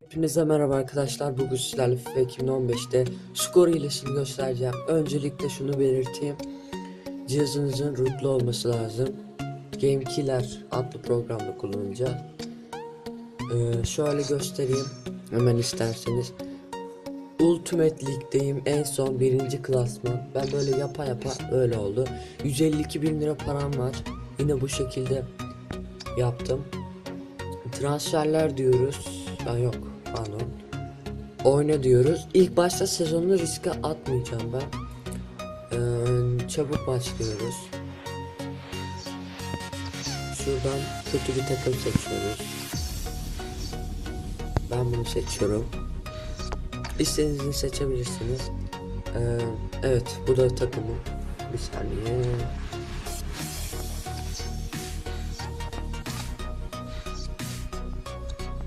Hepinize merhaba arkadaşlar. Bugün sizlerle FIFA 2015'te skor ilişkini göstereceğim. Öncelikle şunu belirteyim. Cihazınızın rootlu olması lazım. Game Killer adlı programda kullanacağız. Ee, şöyle göstereyim. Hemen isterseniz. Ultimate League'deyim. En son birinci klasman. Ben böyle yapa yapa öyle oldu. 152 bin lira param var. Yine bu şekilde yaptım. Transferler diyoruz. Ha yok pardon. Oyna diyoruz. İlk başta sezonu riske atmayacağım ben. Ee, çabuk başlıyoruz. Şuradan kötü bir takım seçiyoruz. Ben bunu seçiyorum. İstediğinizi seçebilirsiniz. Ee, evet bu da takımım. Bir saniye.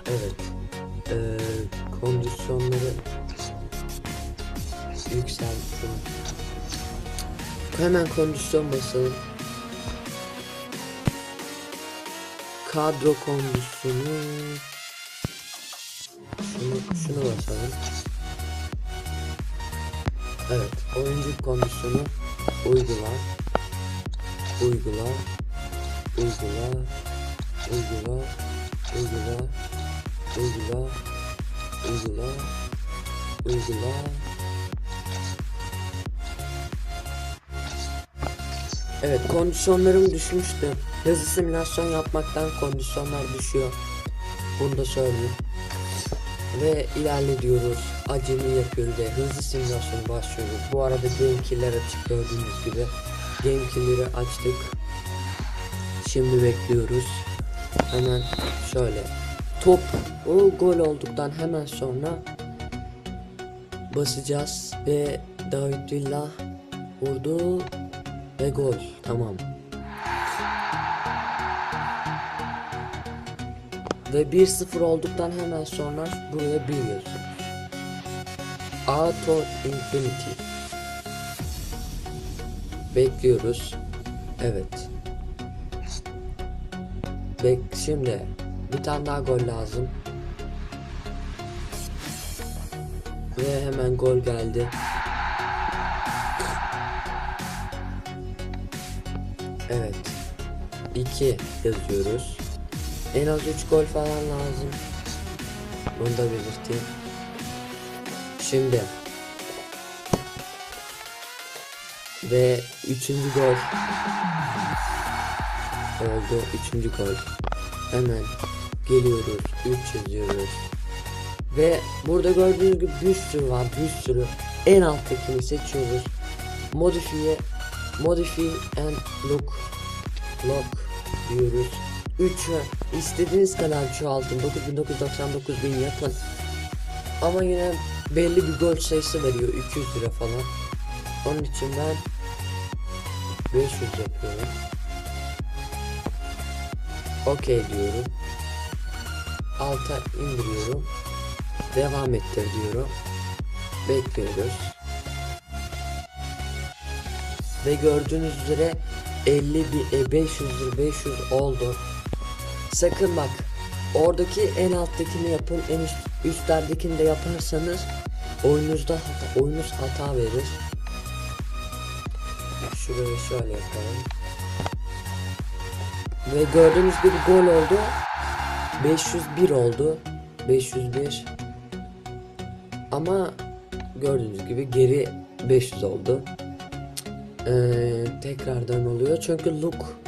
Evet. Ee, kondisyonları yükselttim. Hemen kondisyon basalım. Kadro kondisyonu şunu, şunu basalım. Evet, oyuncu kondisyonu uygula. Uygula. Uygula. Uygula. Uygula. Uygula. Uygula. Uygula. Evet kondisyonlarım düşmüştü. Hızlı simülasyon yapmaktan kondisyonlar düşüyor. Bunu da söyleyeyim. Ve ilerliyoruz. Acemi yapıyoruz ve hızlı simülasyonu başlıyoruz. Bu arada Game Killer açık gördüğünüz gibi. Game Killer'ı açtık. Şimdi bekliyoruz. Hemen şöyle top o gol olduktan hemen sonra basacağız ve David Villa vurdu ve gol tamam ve 1-0 olduktan hemen sonra buraya 1 yazıyoruz Auto Infinity bekliyoruz evet Bek şimdi bir tane daha gol lazım. Ve hemen gol geldi. Evet. 2 yazıyoruz. En az 3 gol falan lazım. Bunu da belirteyim. Şimdi ve üçüncü gol oldu. Üçüncü gol. Hemen geliyoruz. 3 yazıyoruz. Ve burada gördüğünüz gibi bir sürü var. Bir sürü. En alttakini seçiyoruz. Modifiye Modify and look lock diyoruz. 3 istediğiniz kadar çoğaltın. 9999 bin yapın. Ama yine belli bir gol sayısı veriyor. 200 lira falan. Onun için ben 500 yapıyorum. Okey diyorum. Alta indiriyorum. Devam ettir diyorum. Bekliyoruz. Ve gördüğünüz üzere 50 bir e, 500 lira 500 oldu. Sakın bak. Oradaki en alttakini yapın. En üst, üstlerdekini de yaparsanız oyunuzda hata, oyunuz hata verir. Şurayı şöyle yapalım. Ve gördüğünüz gibi gol oldu. 501 oldu. 501. Ama gördüğünüz gibi geri 500 oldu. Ee, tekrardan oluyor. Çünkü look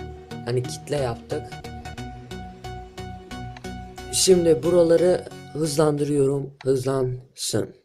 hani kitle yaptık. Şimdi buraları hızlandırıyorum. Hızlansın.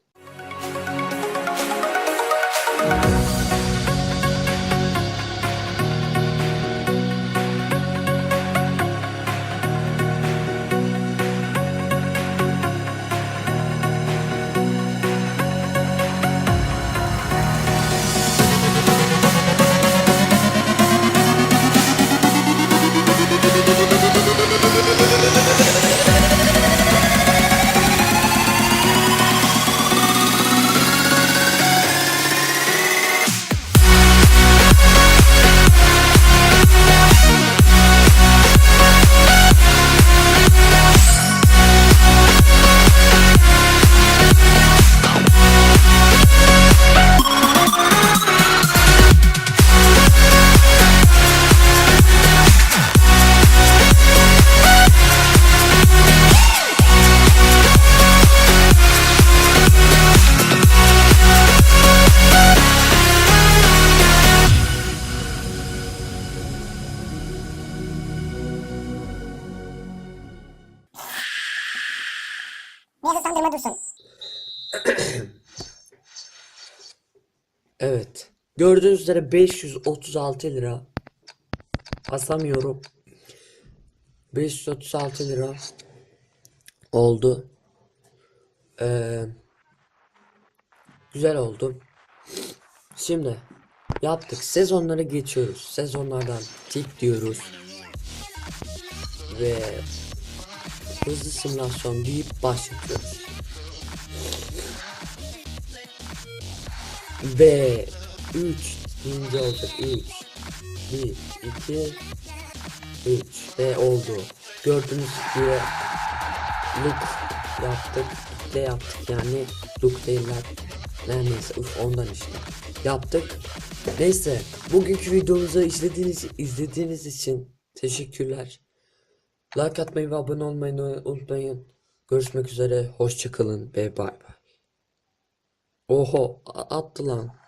Evet. Gördüğünüz üzere 536 lira. Basamıyorum. 536 lira oldu. Ee, güzel oldu. Şimdi yaptık. Sezonlara geçiyoruz. Sezonlardan tip diyoruz. Ve hızlı simülasyon deyip başlatıyoruz. Ve 3 deyince olacak 3 1 2 3 ve oldu. Gördüğünüz gibi look yaptık. De yaptık yani look değiller. Her neyse uf ondan işte. Yaptık. Neyse bugünkü videomuzu izlediğiniz izlediğiniz için teşekkürler. Like atmayı ve abone olmayı unutmayın. Görüşmek üzere. Hoşçakalın ve bay bay. Oho attı lan.